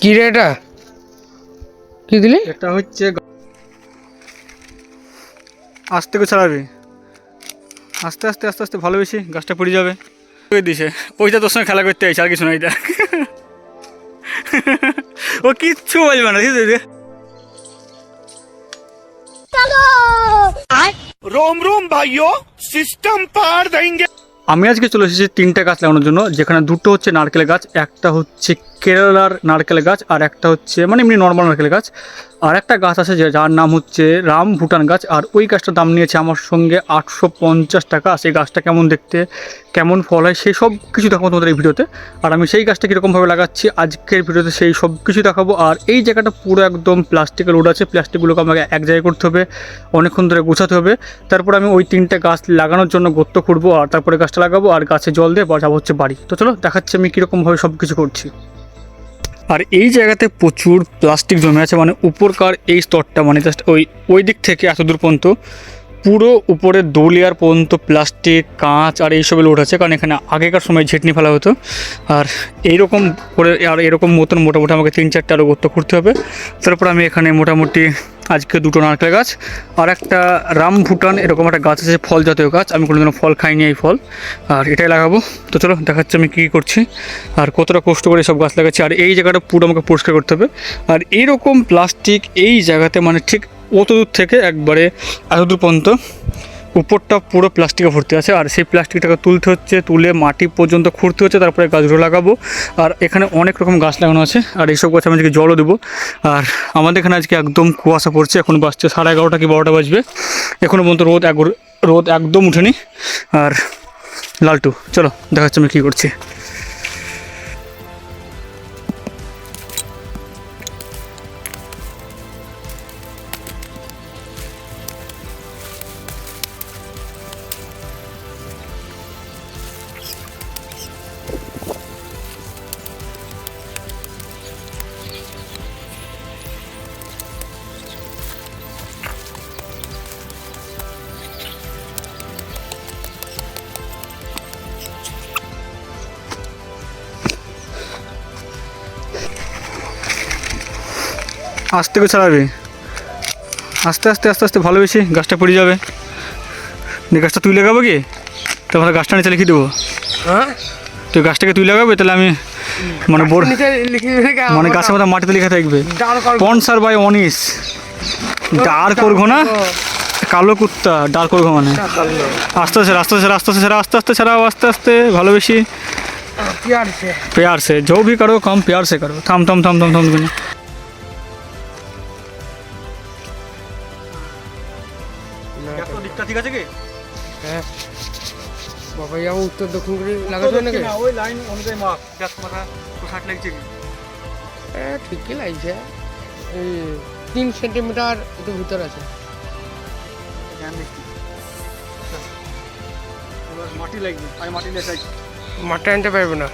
কি রে এটা? কি দিলি? এটা হচ্ছে আস্তে করে ছাড়াবি। আস্তে আস্তে আস্তে আস্তে ভালোবেসি গাছটা পড়ে যাবে। দিছে। পয়সা তোর সঙ্গে খেলা করতে আর কিছু এটা। ও কিচ্ছু বলবে না রোম রোম ভাইও সিস্টেম পার দেঙ্গে আমি আজকে চলে এসেছি তিনটা গাছ লাগানোর জন্য যেখানে দুটো হচ্ছে নারকেল গাছ একটা হচ্ছে কেরালার নারকেল গাছ, আর একটা হচ্ছে মানে এমনি নর্মাল নারকেল গাছ। আর একটা গাছ আছে যার নাম হচ্ছে রাম ভুটান গাছ, আর ওই গাছটার দাম নিয়েছে আমার সঙ্গে আটশো পঞ্চাশ টাকা। সেই গাছটা কেমন দেখতে, কেমন ফল হয়, সেই সব কিছু দেখাবো তোমাদের এই ভিডিওতে। আর আমি সেই গাছটা কীরকমভাবে লাগাচ্ছি, আজকের ভিডিওতে সেই সব কিছু দেখাবো। আর এই জায়গাটা পুরো একদম প্লাস্টিকের রোড আছে প্লাস্টিকগুলোকে আমাকে এক জায়গায় করতে হবে, অনেকক্ষণ ধরে গোছাতে হবে। তারপর আমি ওই তিনটে গাছ লাগানোর জন্য গর্ত খুঁড়বো, আর তারপরে গাছটা লাগাবো, আর গাছে জল দিয়ে বা যাব হচ্ছে বাড়ি। তো চলো, দেখাচ্ছি আমি কীরকমভাবে সব কিছু করছি। আর এই জায়গাতে প্রচুর প্লাস্টিক জমে আছে মানে উপরকার এই স্তরটা মানে জাস্ট ওই ওই দিক থেকে এত দূর পর্যন্ত পুরো উপরে দোলিয়ার পর্যন্ত প্লাস্টিক, কাঁচ আর এইসব লোড আছে, কারণ এখানে আগেকার সময় ঝেটনি ফেলা হতো। আর এইরকম করে, আর এরকম মতন মোটামুটি আমাকে তিন চারটে আরও গর্ত করতে হবে। তারপর আমি এখানে মোটামুটি আজকে দুটো নারকেল গাছ আর একটা রাম ভুটান এরকম একটা গাছ আছে, ফল জাতীয় গাছ। আমি কোনোদিনও ফল খাইনি এই ফল। আর এটাই লাগাবো। তো চলো, দেখাচ্ছি আমি কী কী করছি। আর কতটা কষ্ট করে সব গাছ লাগাচ্ছি। আর এই জায়গাটা পুরো আমাকে পরিষ্কার করতে হবে। আর এইরকম প্লাস্টিক এই জায়গাতে মানে ঠিক অত দূর থেকে একবারে এত দূর পর্যন্ত উপরটা পুরো প্লাস্টিকে ভর্তি আছে। আর সেই প্লাস্টিকটাকে তুলতে হচ্ছে, তুলে মাটি পর্যন্ত খুঁড়তে হচ্ছে, তারপরে গাছগুলো লাগাবো। আর এখানে অনেক রকম গাছ লাগানো আছে। আর এইসব গাছ আমি আজকে জলও দেবো। আর আমাদের এখানে আজকে একদম কুয়াশা পড়ছে। এখন বাজছে সাড়ে এগারোটা কি বারোটা বাজবে। এখনও পর্যন্ত রোদ এক রোদ একদম উঠেনি। আর লালটু, চলো দেখাচ্ছি আমি কী করছি। আস্তে করে ছাড়াবি আস্তে আস্তে আস্তে আস্তে ভালোবেসি গাছটা পড়ে যাবে দিয়ে গাছটা তুই লাগাবো কি তারপরে গাছটা নিচে লিখে দেবো হ্যাঁ তুই গাছটাকে তুই লাগাবে তাহলে আমি মানে বোর নিচে লিখে রেখে মানে গাছের মধ্যে মাটিতে লেখা থাকবে ডাল করবো। পনসার বাই অনিস ডার করবো না কালো কুত্তা ডার করবো মানে আস্তে আস্তে আস্তে আস্তে আস্তে আস্তে আস্তে আস্তে ছাড়াও আস্তে আস্তে ভালোবেসি কি আর সে प्यार से जो भी करो कम प्यार से करो थम थम थम थम थम ঠিক আছে কি? হ্যাঁ। বাবা যাব উত্তর দক্ষিণ করে লাগাতে নাকি? ওই লাইন অনুযায়ী মাপ দেখ মাথা ষাট লাগছে কি? হ্যাঁ ঠিকই লাগছে। এই তিন সেন্টিমিটার একটু ভিতর আছে। মাটি লাগবে আমি মাটি লেসাই মাঠে আনতে পারবে না।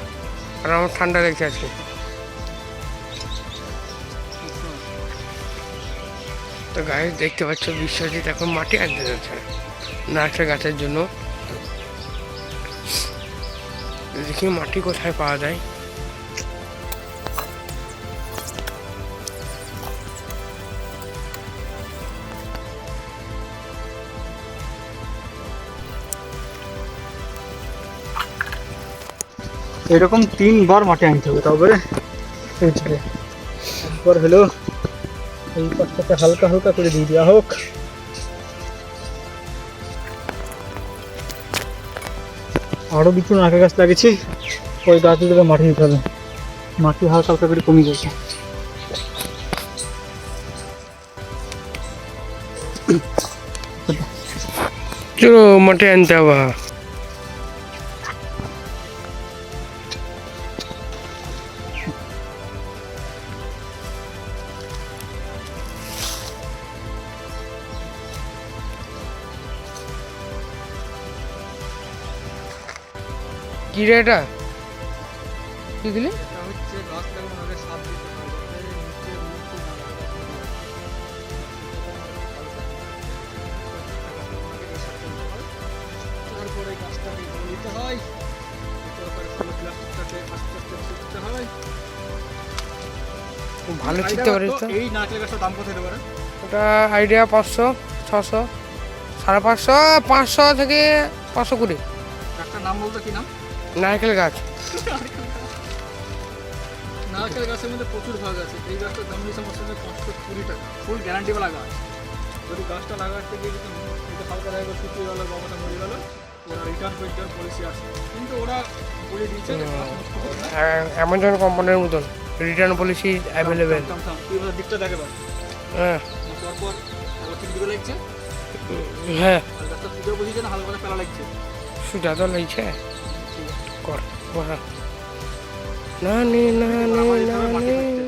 আর আমার ঠান্ডা লাগছে আজকে। তো গায়ে দেখতে পাচ্ছ, বিশ্বজিৎ এখন মাটি আনতে যাচ্ছে নারকেল গাছের জন্য। দেখি মাটি কোথায় পাওয়া যায়। এরকম তিনবার মাটি আনতে হবে, তবে একবার এই পাশটাতে হালকা হালকা করে দিয়ে দেওয়া হোক। আরও দুটো নারকেল গাছ লাগিয়েছি ওই গাছ গাছগুলোকে মাটি দিতে হবে। মাটি হালকা হালকা করে কমে গেছে চলো মাঠে আনতে হবে। প্লাস্টিকটাকে আস্তে আস্তে ছুটতে হয়। ভালো চিনতে পারিস তো। এই নারকেল গাছটার দাম কত হতে পারে? ওটা আইডিয়া পাঁচশো ছশো সাড়ে পাঁচশো পাঁচশো থেকে পাঁচশো কুড়ি। একটা নাম বলতো কি নাম? নারকেল গাছ। নারকেল গাছের মধ্যে প্রচুর ভাগ আছে। এই গাছটার দাম দিয়েছে আমার সাথে পাঁচশো কুড়ি টাকা। ফুল গ্যারান্টিওয়ালা গাছ। যদি গাছটা লাগাতে গিয়ে যদি যদি হালকা শুকিয়ে গেলো বাবাটা মরে গেলো ওরা রিটার্ন করে দেওয়ার পলিসি আছে কিন্তু ওরা বলে দিয়েছে। অ্যামাজন কোম্পানির মতন রিটার্ন পলিসি অ্যাভেলেবেল তুই এবার দিকটা দেখে দাও। হ্যাঁ। তিন দিকে লাগছে। হ্যাঁ। আর গাছটা পুজো বুঝিয়েছে না হালকা পেলা লাগছে। তো লাগছে। ঠিক আছে কর বসা না নি না নি না নি